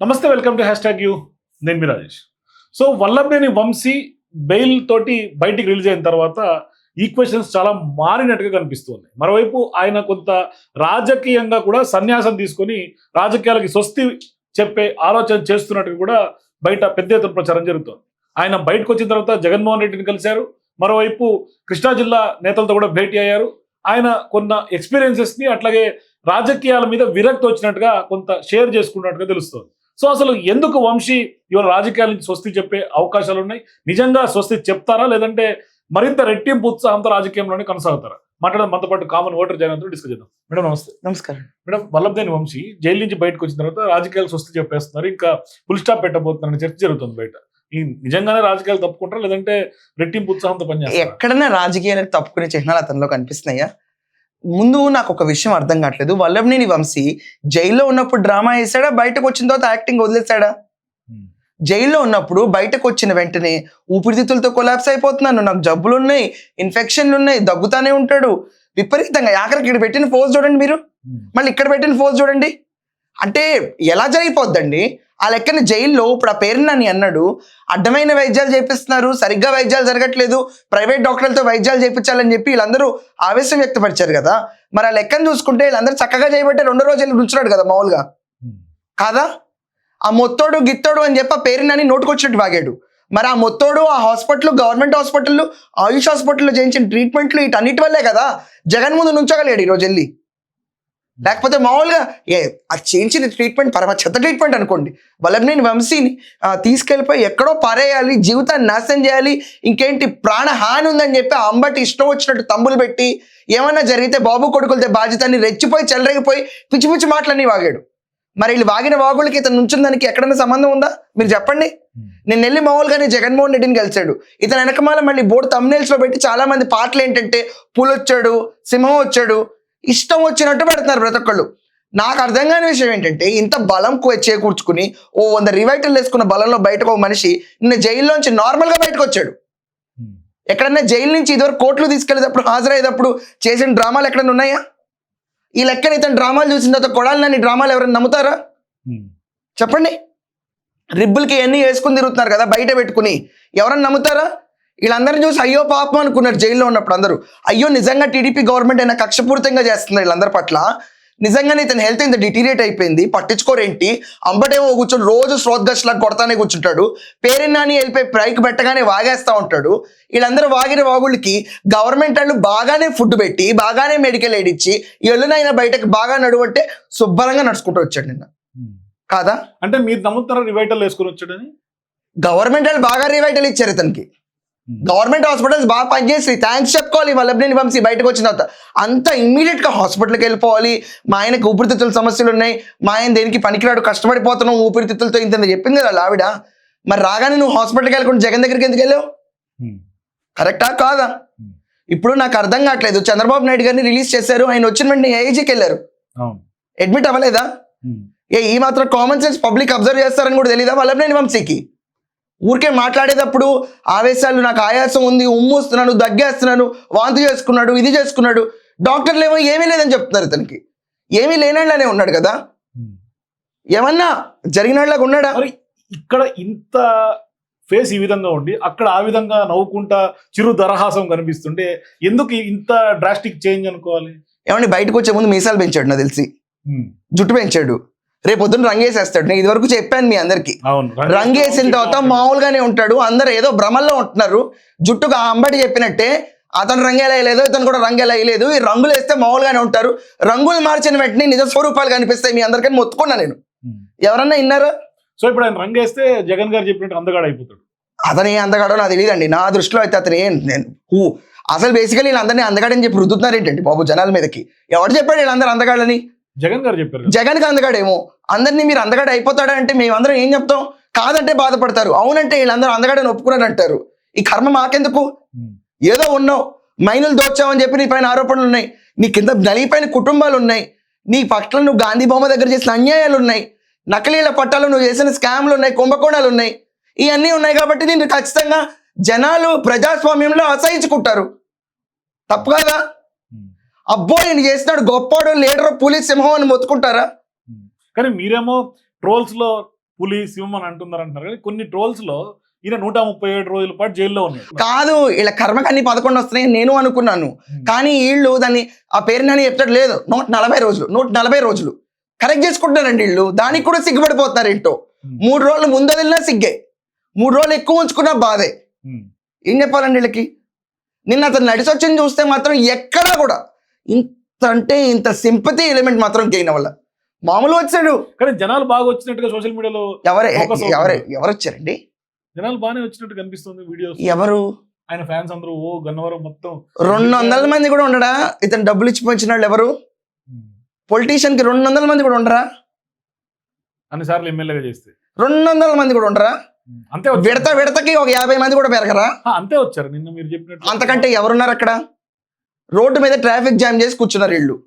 నమస్తే welcome to hash tag U. నేను మీ రాజేష్. సో వల్లభనేని వంశీ బెయిల్ తోటి బయటికి రిలీజ్ అయిన తర్వాత ఈక్వెషన్స్ చాలా మారినట్టుగా కనిపిస్తుంది. మరోవైపు ఆయన కొంత రాజకీయంగా కూడా సన్యాసం తీసుకొని రాజకీయాలకి స్వస్తి చెప్పే ఆలోచన చేస్తున్నట్టుగా కూడా బయట పెద్ద ఎత్తున ప్రచారం జరుగుతోంది. ఆయన బయటకు వచ్చిన తర్వాత జగన్మోహన్ రెడ్డిని కలిశారు. మరోవైపు కృష్ణా జిల్లా నేతలతో కూడా భేటీ అయ్యారు. ఆయన కొన్న ఎక్స్పీరియన్సెస్ని అట్లాగే రాజకీయాల మీద విరక్తి వచ్చినట్టుగా కొంత షేర్ చేసుకున్నట్టుగా తెలుస్తుంది. సో అసలు ఎందుకు వంశీ ఇవాళ రాజకీయాల నుంచి స్వస్తి చెప్పే అవకాశాలు ఉన్నాయి? నిజంగా స్వస్తి చెప్తారా? లేదంటే మరింత రెట్టింపు ఉత్సాహంతో రాజకీయంలోనే కొనసాగుతారా? మాట్లాడడం మనతో పాటు కామన్ ఓటర్ జగన్తో డిస్కస్ చేద్దాం. మేడం నమస్తే. నమస్కారం. మేడం వల్లభదేని వంశీ జైలు నుంచి బయటకు వచ్చిన తర్వాత రాజకీయాలు స్వస్తి చెప్పేస్తున్నారు. ఇంకా ఫుల్ స్టాప్ పెట్టబోతున్నారని చర్చ జరుగుతుంది బయట. ఈ నిజంగానే రాజకీయాలు తప్పుకుంటారా? లేదంటే రెట్టింపు ఉత్సాహంతో పనిచేస్తారా? ఎక్కడైనా రాజకీయాలకు తప్పుకునే చిహ్నాలు అతనిలో కనిపిస్తున్నాయా? ముందు నాకు ఒక విషయం అర్థం కావట్లేదు. వల్లభనేని వంశీ జైల్లో ఉన్నప్పుడు డ్రామా వేసాడా బయటకు వచ్చిన తర్వాత యాక్టింగ్ వదిలేసాడా. జైల్లో ఉన్నప్పుడు బయటకు వచ్చిన వెంటనే ఊపిరితిత్తులతో కొలాప్స్ అయిపోతున్నాను. నాకు జబ్బులు ఉన్నాయి ఇన్ఫెక్షన్లు ఉన్నాయి దగ్గుతానే ఉంటాడు. విపరీతంగా ఆఖరికి ఇక్కడ పెట్టిన ఫోజ్ చూడండి మీరు. మళ్ళీ ఇక్కడ పెట్టిన ఫోజ్ చూడండి. అంటే ఎలా జరిగిపోద్దండి? ఆ లెక్కన జైల్లో ఇప్పుడు ఆ పేరుని అని అన్నాడు. అడ్డమైన వైద్యాలు చేపిస్తున్నారు. సరిగ్గా వైద్యాలు జరగట్లేదు. ప్రైవేట్ డాక్టర్లతో వైద్యాలు చేయించాలని చెప్పి వీళ్ళందరూ ఆవేశం వ్యక్తపరిచారు కదా. మరి ఆ లెక్కను చూసుకుంటే వీళ్ళందరూ చక్కగా చేయబట్టే రెండో రోజు వెళ్ళి ఉంచున్నాడు కదా మామూలుగా. కాదా? ఆ మొత్తోడు గిత్తోడు అని చెప్పి ఆ పేరునని నోటుకొచ్చినట్టు వాగాడు. మరి ఆ మొత్తోడు ఆ హాస్పిటల్ గవర్నమెంట్ హాస్పిటల్ ఆయుష్ హాస్పిటల్లో చేయించిన ట్రీట్మెంట్లు వీటన్నిటి వల్లే కదా. జగన్ ముందు నుంచోగలిగాడు ఈరోజు వెళ్ళి. లేకపోతే మామూలుగా ఏ అది చేయించిన ట్రీట్మెంట్ పరమ చెత్త ట్రీట్మెంట్ అనుకోండి. వల్లభనేని వంశీని ఆ, తీసుకెళ్ళిపోయి ఎక్కడో పారేయాలి జీవితాన్ని నాశనం చేయాలి ఇంకేంటి ప్రాణహాని ఉందని చెప్పి ఆ అంబటి ఇష్టం వచ్చినట్టు తంబులు పెట్టి ఏమన్నా జరిగితే బాబు కొడుకులతో బాధ్యతని రెచ్చిపోయి చెలరేగిపోయి పిచ్చి పిచ్చి మాటలన్నీ వాగాడు. మరి వీళ్ళు వాగిన వాగులకి ఇతను నుంచుందానికి ఎక్కడైనా సంబంధం ఉందా? మీరు చెప్పండి. నేను వెళ్ళి మామూలుగానే జగన్మోహన్ రెడ్డిని కలిశాడు. ఇతను వెనకమాల మళ్ళీ బోర్డు తమ్నేల్స్లో పెట్టి చాలా మంది పాటలు ఏంటంటే పులి వచ్చాడు సింహం వచ్చాడు ఇష్టం వచ్చినట్టు పెడుతున్నారు ప్రతి ఒక్కళ్ళు. నాకు అర్థం కాని విషయం ఏంటంటే ఇంత బలం చేకూర్చుకుని ఓ వంద రివైటల్ వేసుకున్న బలంలో బయటకు ఒక మనిషి నిన్న జైల్లోంచి నార్మల్గా బయటకు వచ్చాడు. ఎక్కడన్నా జైలు నుంచి ఇదివరకు కోర్టులు తీసుకెళ్ళేటప్పుడు హాజరయ్యేటప్పుడు చేసిన డ్రామాలు ఎక్కడన్నా ఉన్నాయా? ఈ లెక్కన ఇతను డ్రామాలు చూసిన తర్వాత కొడాలని డ్రామాలు ఎవరైనా నమ్ముతారా. చెప్పండి. రిబ్బులకి ఎన్ని వేసుకుని తిరుగుతున్నారు కదా బయట పెట్టుకుని. ఎవరన్నా నమ్ముతారా? వీళ్ళందరినీ చూసి అయ్యో పాపం అనుకున్నారు జైల్లో ఉన్నప్పుడు అందరూ. అయ్యో నిజంగా టీడీపీ గవర్నమెంట్ అయినా కక్షపూరితంగా చేస్తుంది వీళ్ళందరి పట్ల? నిజంగానే ఇతని హెల్త్ ఇంత డిటీరియేట్ అయిపోయింది. పట్టించుకోరేంటి? అంబటేమో కూర్చొని రోజు శ్రోత్ లాగా కొడతానే కూర్చుంటాడు. పేరెన్నాని వెళ్ళిపోయి పైకి పెట్టగానే వాగేస్తా ఉంటాడు. వీళ్ళందరూ వాగిన వాగుళ్ళకి గవర్నమెంట్ వాళ్ళు బాగానే ఫుడ్ పెట్టి బాగానే మెడికల్ ఎయిడ్ ఇచ్చి ఎల్లునైనా బయటకు బాగా నడువంటే శుభ్రంగా నడుచుకుంటూ వచ్చాడు నిన్న. కాదా? అంటే మీరు నమ్ముతారా రివైటల్ వేసుకొని వచ్చాడని? గవర్నమెంట్ వాళ్ళు బాగా రివైటల్ ఇచ్చారు ఇతనికి. గవర్నమెంట్ హాస్పిటల్స్ బాగా పనిచేసి థ్యాంక్స్ చెప్పుకోవాలి. వల్లభనేని వంశీ బయటకు వచ్చిన తర్వాత అంత ఇమ్మీడియట్గా హాస్పిటల్కి వెళ్ళిపోవాలి. మా ఆయనకి ఊపిరితిత్తుల సమస్యలు ఉన్నాయి. మా ఆయన దేనికి పనికిరాడు కష్టపడిపోతున్నాం ఊపిరితిత్తులతో ఇంత చెప్పింది కదా ఆవిడ. మరి రాగానే నువ్వు హాస్పిటల్కి వెళ్ళకుండా జగన్ దగ్గరికి ఎందుకు వెళ్ళావు. కరెక్టా కాదా? Hmm. ఇప్పుడు నాకు అర్థం కావట్లేదు. చంద్రబాబు నాయుడు గారిని రిలీజ్ చేశారు. ఆయన వచ్చిన వెంటనే ఏఐజీకి వెళ్ళారు. అడ్మిట్ అవ్వలేదా. ఏ ఈ మాత్రం కామన్ సెన్స్ పబ్లిక్ అబ్జర్వ్ చేస్తారని కూడా తెలియదా వల్లభనేని వంశీకి ఊరికే మాట్లాడేటప్పుడు ఆవేశాలు నాకు ఆయాసం ఉంది ఉమ్మూస్తున్నాను దగ్గేస్తున్నాను వాంతి చేసుకున్నాడు ఇది చేసుకున్నాడు. డాక్టర్లు ఏమో ఏమీ లేదని చెప్తున్నారు ఇతనికి. ఏమీ లేనట్లానే ఉన్నాడు కదా. ఏమన్నా జరిగినట్లాగా ఉన్నాడా? ఇక్కడ ఇంత ఫేస్ ఈ విధంగా ఉండి అక్కడ ఆ విధంగా నవ్వుకుంటా చిరు దరహాసం కనిపిస్తుంటే ఎందుకు ఇంత డ్రాస్టిక్ చేంజ్ అనుకోవాలి? ఏమండి బయటకు వచ్చే ముందు మీసాలు పెంచాడు నాకు తెలిసి. జుట్టు పెంచాడు. రేపు పొద్దున్న రంగేసేస్తాడు. నేను ఇదివరకు చెప్పాను మీ అందరికి. రంగేసిన తర్వాత మామూలుగానే ఉంటాడు. అందరు ఏదో భ్రమల్లో ఉంటున్నారు. జుట్టుకు ఆ అంబటి చెప్పినట్టే అతను రంగేలా వేయలేదు ఇతను కూడా రంగేలా వేయలేదు. ఈ రంగులు వేస్తే మామూలుగానే ఉంటారు. రంగులు మార్చిన వెంటనే నిజ స్వరూపాలు కనిపిస్తాయి. మీ అందరికీ మొత్తుకున్నా నేను. ఎవరన్నా విన్నారా? సో ఇప్పుడు ఆయన రంగేస్తే జగన్ గారు చెప్పినట్టు అందగాడు అయిపోతాడు. అతను ఏ అందగాడో నాకు తెలియదండి. నా దృష్టిలో అయితే అతను ఏం నేను హూ. అసలు బేసికలీ వీళ్ళందరినీ అందగాడని చెప్పి రుద్దుతున్నారు ఏంటండి బాబు జనాల మీదకి. ఎవరు చెప్పాడు వీళ్ళందరూ అందగాడని జగన్ గారు చెప్పారు. జగన్కి అందగాడేమో. అందరినీ మీరు అందగాడు అయిపోతాడా అంటే మేమందరం ఏం చెప్తాం? కాదంటే బాధపడతారు. అవునంటే వీళ్ళందరూ అందగాడని ఒప్పుకున్నారు అంటారు ఈ కర్మ మాకెందుకు. ఏదో ఉన్నావు. మైనులు దోచావని చెప్పి నీ పైన ఆరోపణలు ఉన్నాయి. నీ కింద నలిగిపోయిన కుటుంబాలు ఉన్నాయి. నీ పట్ల నువ్వు గాంధీ బొమ్మ దగ్గర చేసిన అన్యాయాలు ఉన్నాయి. నకిలీల పట్టాలు నువ్వు చేసిన స్కామ్లు ఉన్నాయి. కుంభకోణాలు ఉన్నాయి. ఇవన్నీ ఉన్నాయి కాబట్టి నేను ఖచ్చితంగా జనాలు ప్రజాస్వామ్యంలో అసహించుకుంటారు. తప్పు కదా. అబ్బో నేను చేసినాడు గొప్పోడు లీడర్ పులి సింహం అని మొత్తుకుంటారా? కానీ మీరేమో ట్రోల్స్లో పులి సింహం అని అంటున్నారు అంటున్నారు కానీ కొన్ని ట్రోల్స్లో ఈయన నూట ముప్పై ఏడు రోజుల పాటు జైల్లో ఉన్నాడు. కాదు ఇలా కర్మకి అన్ని పదకొండు వస్తున్నాయి నేను అనుకున్నాను. కానీ వీళ్ళు దాన్ని ఆ పేరుని అని చెప్తాడు లేదు నూట నలభై రోజులు నూట నలభై రోజులు. కరెక్ట్ చేసుకుంటున్నారండి వీళ్ళు. దానికి కూడా సిగ్గుపడిపోతున్నారు ఏంటో. మూడు రోజులు ముందు వదిలినా సిగ్గే. మూడు రోజులు ఎక్కువ ఉంచుకున్నా బాధే. ఏం చెప్పాలండి వీళ్ళకి? నిన్న అతను నడిచి వచ్చింది చూస్తే మాత్రం ఎక్కడా కూడా ఇంత అంటే ఇంత సింపతి ఎలిమెంట్ మాత్రం గెయిన్ అవ్వాల. మామూలు వచ్చాడు. కానీ జనాలు బాగా వచ్చినట్టుగా సోషల్ మీడియాలో ఎవరే. ఎవరు ఎవరు వచ్చారండి? జనాలు బాగానే వచ్చినట్టు కనిపిస్తుంది వీడియోస్ ఎవరు? ఆయన ఫ్యాన్స్ అందరూ ఓ గన్నవరం మొత్తం. రెండు వందల మంది కూడా ఉండడా? ఇతను డబ్బులు ఇచ్చి పంచిన వాళ్ళు ఎవరు? పొలిటీషియన్కి రెండు వందల మంది కూడా ఉండరా? అన్ని సార్లు ఎమ్మెల్యేగా చేస్తే. రెండు వందల మంది కూడా ఉండరా? అంతే. విడత విడతకి ఒక యాభై మంది కూడా పెరగరా? అంతే వచ్చారు. నిన్న మీరు చెప్పినట్టు. అంతకంటే ఎవరున్నారు అక్కడ? రోడ్డు మీద ట్రాఫిక్ జామ్ చేసి కూర్చున్నారు వీళ్ళు.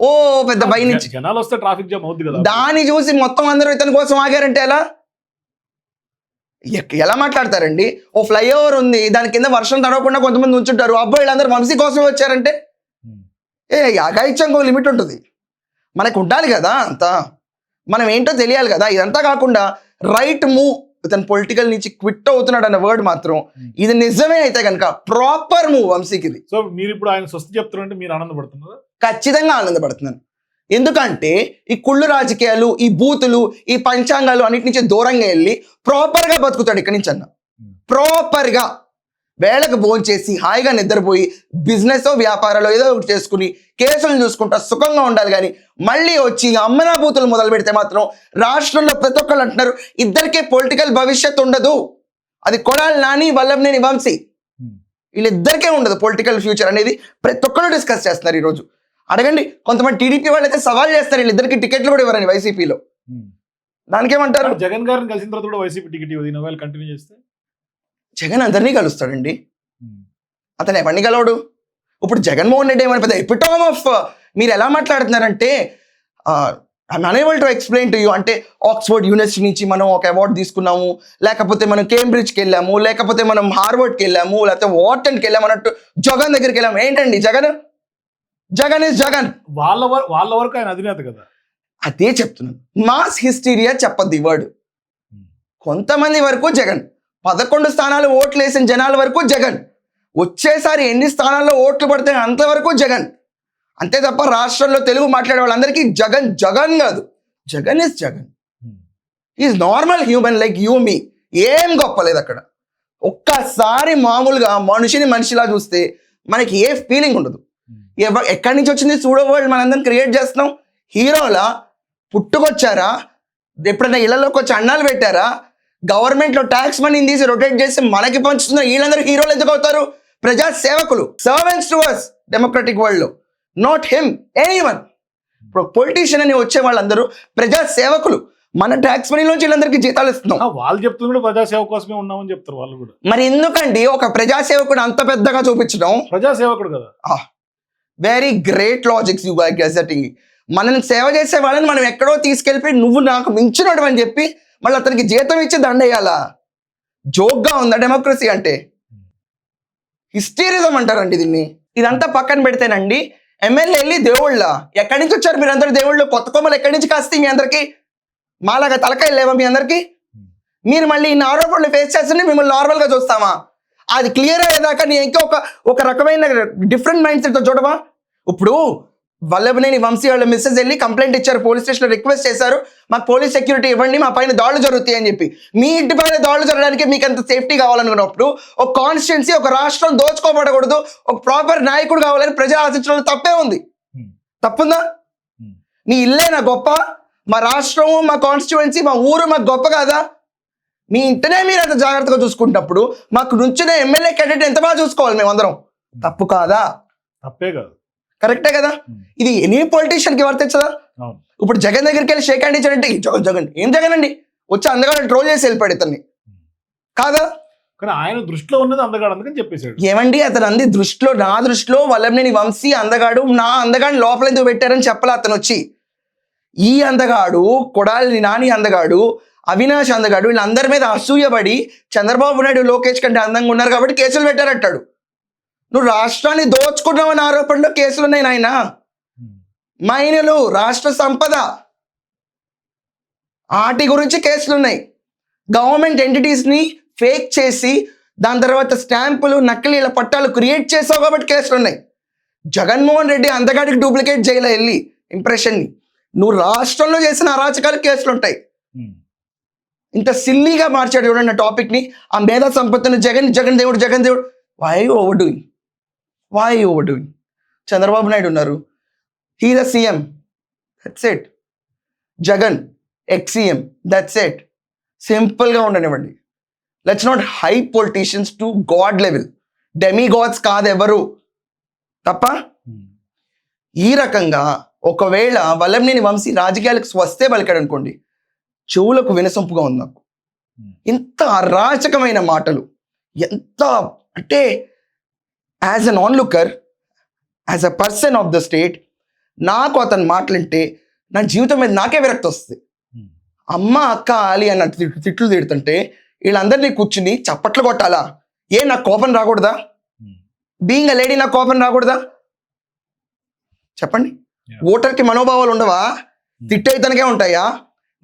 ఓ పెద్ద జ- జనాలు వస్తే ట్రాఫిక్ జామ్ అవుద్ది కదా. దాన్ని చూసి మొత్తం అందరూ ఇతని కోసం ఆగారంటే ఎలా? ఎలా మాట్లాడతారండి? ఓ ఫ్లైఓవర్ ఉంది దాని కింద వర్షం తడవకుండా కొంతమంది ఉంచుంటారు. అబ్బాయి వీళ్ళందరూ వంశీ కోసం వచ్చారంటే. ఏ యాగాయిత్యం ఒక లిమిట్ ఉంటుంది. మనకు ఉండాలి కదా అంతా. మనం ఏంటో తెలియాలి కదా. ఇదంతా కాకుండా రైట్ మూవ్ ఇతను పొలిటికల్ నుంచి క్విట్ అవుతున్నాడు అన్న వర్డ్ మాత్రం ఇది నిజమే అయితే కనుక ప్రాపర్ మూవ్ వంశీకి సో మీరు ఇప్పుడు ఆయన స్వస్తి చెప్తున్నారంటే మీరు ఆనందపడుతున్నారా? ఖచ్చితంగా ఆనందపడుతున్నాను. ఎందుకంటే ఈ కుళ్ళు రాజకీయాలు ఈ బూతులు ఈ పంచాంగాలు అన్నిటి నుంచి దూరంగా వెళ్ళి ప్రాపర్గా బతుకుతాడు ఇక్కడి నుంచి అన్న. ప్రాపర్గా వేళకు భోంచేసి హాయిగా నిద్రపోయి బిజినెస్ వ్యాపారాలు ఏదో ఒకటి చేసుకుని కేసులు చూసుకుంటా సుఖంగా ఉండాలి కానీ మళ్ళీ వచ్చి అమ్మనా బూతులు మొదలు పెడితే మాత్రం రాష్ట్రంలో ప్రతి ఒక్కళ్ళు అంటున్నారు ఇద్దరికే పొలిటికల్ భవిష్యత్తు ఉండదు. అది కొడాలి నాని వల్లభనేని వంశీ. వీళ్ళిద్దరికే ఉండదు పొలిటికల్ ఫ్యూచర్ అనేది ప్రతి ఒక్కరు డిస్కస్ చేస్తున్నారు ఈరోజు. అడగండి. కొంతమంది టీడీపీ వాళ్ళు అయితే సవాల్ చేస్తారు. వీళ్ళిద్దరికి టికెట్లు కూడా ఇవ్వరని వైసీపీలో. దానికేమంటారు? జగన్ గారిని కలిసిన తర్వాత కూడా వైసీపీ టికెట్ ఇవ్వదు. కంటిన్యూ చేస్తే? జగన్ అందరినీ కలుస్తాడండి. అతను ఎవరిని కలవడు? ఇప్పుడు జగన్మోహన్ రెడ్డి ఏమని పెద్ద ఎపిటోమ్ ఆఫ్ మీరు ఎలా మాట్లాడుతున్నారంటే I'm unable to explain to you అంటే ఆక్స్ఫర్డ్ యూనివర్సిటీ నుంచి మనం ఒక అవార్డు తీసుకున్నాము. లేకపోతే మనం కేంబ్రిడ్జ్కి వెళ్ళాము. లేకపోతే మనం హార్వర్డ్కి వెళ్ళాము. లేకపోతే వాటన్కి వెళ్ళాము అన్నట్టు జగన్ దగ్గరికి వెళ్ళాము. ఏంటండి జగన్? జగన్ ఇస్ జగన్. వాళ్ళ వాళ్ళ వరకు ఆయన అధినేత కదా. అదే చెప్తున్నాను. మాస్ హిస్టీరియా చెప్పద్దు ఈ వర్డ్ కొంతమంది వరకు జగన్. పదకొండు స్థానాలు ఓట్లు వేసిన జనాల వరకు జగన్. వచ్చేసారి ఎన్ని స్థానాల్లో ఓట్లు పడతాయి అంతవరకు జగన్. అంతే తప్ప రాష్ట్రంలో తెలుగు మాట్లాడే వాళ్ళందరికీ జగన్ జగన్ కాదు. Jagan is Jagan. Is normal human like you మీ ఏం గొప్పలేదు అక్కడ. ఒక్కసారి మామూలుగా మనిషిని మనిషిలా చూస్తే మనకి ఏ ఫీలింగ్ ఉండదు. ఎక్కడి నుంచి వచ్చింది సూడో వరల్డ్ మనందరం క్రియేట్ చేస్తున్నాం? హీరోలా పుట్టుకొచ్చారా? ఎప్పుడైనా ఇళ్ళలోకి వచ్చి అన్నాలు పెట్టారా? గవర్నమెంట్లో ట్యాక్స్ మనీని తీసి రొటేట్ చేసి మనకి పంచుతున్న వీళ్ళందరూ హీరోలు ఎందుకు అవుతారు? ప్రజా సేవకులు సర్వెంట్స్ టు అస్ డెమోక్రటిక్ వరల్డ్లో. నాట్ హిమ్ ఎనీ వన్ ఇప్పుడు పొలిటీషియన్ అని వచ్చే వాళ్ళందరూ ప్రజా సేవకులు. మన ట్యాక్స్ మనీలోంచి వీళ్ళందరికీ జీతాలు ఇస్తున్నాం. వాళ్ళు చెప్తుంది కూడా ప్రజాసేవ కోసమే ఉన్నామని చెప్తారు వాళ్ళు కూడా. మరి ఎందుకండి ఒక ప్రజా సేవకుడు అంత పెద్దగా చూపించడం? ప్రజాసేవకుడు కదా. Very great logics you are gazetting మనల్ని సేవ చేసే వాళ్ళని మనం ఎక్కడో తీసుకెళ్ళిపోయి నువ్వు నాకు మించినడు అని చెప్పి మళ్ళీ అతనికి జీతం ఇచ్చి దండేయాలా? జోక్గా ఉందా డెమోక్రసీ అంటే? హిస్టీరిజం అంటారండి దీన్ని. ఇదంతా పక్కన పెడితేనండి ఎమ్మెల్యే వెళ్ళి దేవుళ్ళ ఎక్కడి నుంచి వచ్చారు మీరందరూ దేవుళ్ళు? కొత్త కొమ్మలు ఎక్కడి నుంచి కాస్తాయి మీ అందరికి? మాలాగా తలకాయలు లేవా మీ అందరికి? మీరు మళ్ళీ ఇన్ని ఆరోపణలు ఫేస్ చేస్తుంటే మిమ్మల్ని నార్మల్గా చూస్తామా? అది క్లియర్ అయ్యేదాకా నీ ఇంకా ఒక ఒక రకమైన డిఫరెంట్ మైండ్ సెట్తో చూడవా? ఇప్పుడు వల్లభనేని వంశీ వాళ్ళ మిస్సెస్ వెళ్ళి కంప్లైంట్ ఇచ్చారు పోలీస్ స్టేషన్లో రిక్వెస్ట్ చేశారు మాకు పోలీస్ సెక్యూరిటీ ఇవ్వండి మా పైన దాడులు జరుగుతాయి అని చెప్పి. మీ ఇంటి పైన దాడులు జరగడానికి మీకు అంత సేఫ్టీ కావాలనుకున్నప్పుడు ఒక కాన్స్టిట్యున్సీ ఒక రాష్ట్రం దోచుకోబడకూడదు ఒక ప్రాపర్ నాయకుడు కావాలని ప్రజలు ఆశించడంలో తప్పే ఉంది. Hmm. తప్పుందా? Hmm. మీ ఇల్లే నా గొప్ప మా రాష్ట్రం మా కాన్స్టిట్యువెన్సీ మా ఊరు మాకు గొప్ప కాదా? మీ ఇంటనే మీరు అంత జాగ్రత్తగా చూసుకుంటున్నప్పుడు మాకు నుంచిన ఎమ్మెల్యే క్యాండిడేట్ ఎంత బాగా చూసుకోవాలి మేమందరం తప్పు కాదా? తప్పే కాదు. కరెక్టే కదా? Hmm. ఇది ఎనీ పొలిటీషియన్కి వర్తించదా ఇప్పుడు జగన్ దగ్గరికి వెళ్ళి షేక్ హ్యాండ్ ఇచ్చాడంటే "ఈ జగన్ జగన్ ఏం జగన్ అండి? వచ్చి అందగాడు ట్రోల్ చేసి వెళ్ళిపోయాడు ఇతన్ని. కాదా? కానీ ఆయన దృష్టిలో ఉన్నది అందగాడు అందుకని చెప్పేశాడు. ఏమండి అతను అంది దృష్టిలో నా దృష్టిలో వల్లభనేని వంశీ అందగాడు నా అందగాడిని లోపల ఎందుకు పెట్టారని చెప్పలే అతను వచ్చి ఈ అందగాడు కొడాలి నాని అందగాడు అవినాష్ అందగాడు వీళ్ళందరి మీద అసూయపడి చంద్రబాబు నాయుడు లోకేష్ కంటే అందంగా ఉన్నారు కాబట్టి కేసులు పెట్టారంటాడు. నువ్వు రాష్ట్రాన్ని దోచుకున్నావని ఆరోపణలో కేసులు ఉన్నాయి నాయన. మైనలు రాష్ట్ర సంపద. వాటి గురించి కేసులు ఉన్నాయి. గవర్నమెంట్ ఎంటిటీస్ని ఫేక్ చేసి దాని తర్వాత స్టాంపులు నకిలీల పట్టాలు క్రియేట్ చేసావు కాబట్టి కేసులు ఉన్నాయి. జగన్మోహన్ రెడ్డి అందగాడికి డూప్లికేట్ చేయలే వెళ్ళి ఇంప్రెషన్ని నువ్వు రాష్ట్రంలో చేసిన అరాచకాలు కేసులు ఉంటాయి. ఇంత సిల్లీగా మార్చాడు చూడండి ఆ టాపిక్ని. ఆ మేధా సంపత్తిని జగన్ జగన్ దేవుడు జగన్ దేవుడు. Why over doing why over doing Chandrababu Naidu ఉన్నారు. He the CM that's at Jagan ex CM that's at సింపుల్గా ఉండనివ్వండి. Let's not high politicians to god level demigods కాదు ఎవరు తప్ప? ఉమ్. ఈ రకంగా ఒకవేళ వల్లంనేని వంశీ రాజకీయాలకు వస్తే పలికాడు అనుకోండి చెవులకు వినసొంపుగా ఉంది నాకు. ఇంత అరాచకమైన మాటలు. ఎంత అంటే as an onlooker as a person of the state నాకు అతని మాటలంటే నా జీవితం మీద నాకే విరక్తి వస్తుంది. ఉమ్. అమ్మ అక్క ఆలి అన్న తిట్లు తిడుతుంటే వీళ్ళందరినీ కూర్చుని చప్పట్లు కొట్టాలా? ఏ నాకు కోపం రాకూడదా? ఉమ్. బీయింగ్ అ లేడీ నాకు కోపం రాకూడదా? చెప్పండి. ఓటర్కి మనోభావాలు ఉండవా? తిట్టే ఇతనికే ఉంటాయా?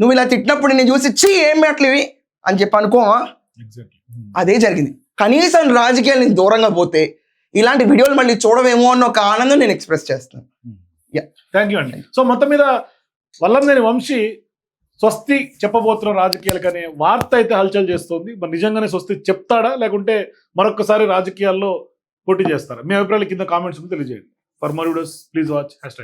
నువ్వు ఇలా తిట్టినప్పుడు నేను చూసి చీ ఏం మాటలు ఇవి అని చెప్పి ఎగ్జాక్ట్లీ ఉమ్. అదే జరిగింది. కనీసం రాజకీయాల నుంచి దూరంగా పోతే ఇలాంటి వీడియోలు మళ్ళీ చూడవేమో అన్న ఒక ఆనందం నేను ఎక్స్ప్రెస్ చేస్తాను. థ్యాంక్ యూ అండి సో మొత్తం మీద వల్లంనేని వంశీ స్వస్తి చెప్పబోతున్న రాజకీయాలకు అనే వార్త అయితే హల్చల్ చేస్తుంది. మరి నిజంగానే స్వస్తి చెప్తాడా? లేకుంటే మరొకసారి రాజకీయాల్లో పోటీ చేస్తారా? మీ అభిప్రాయాలు కింద కామెంట్స్ తెలియజేయండి. ఫర్ మర్ వీడియోస్ ప్లీజ్ వాచ్ హ్యాష్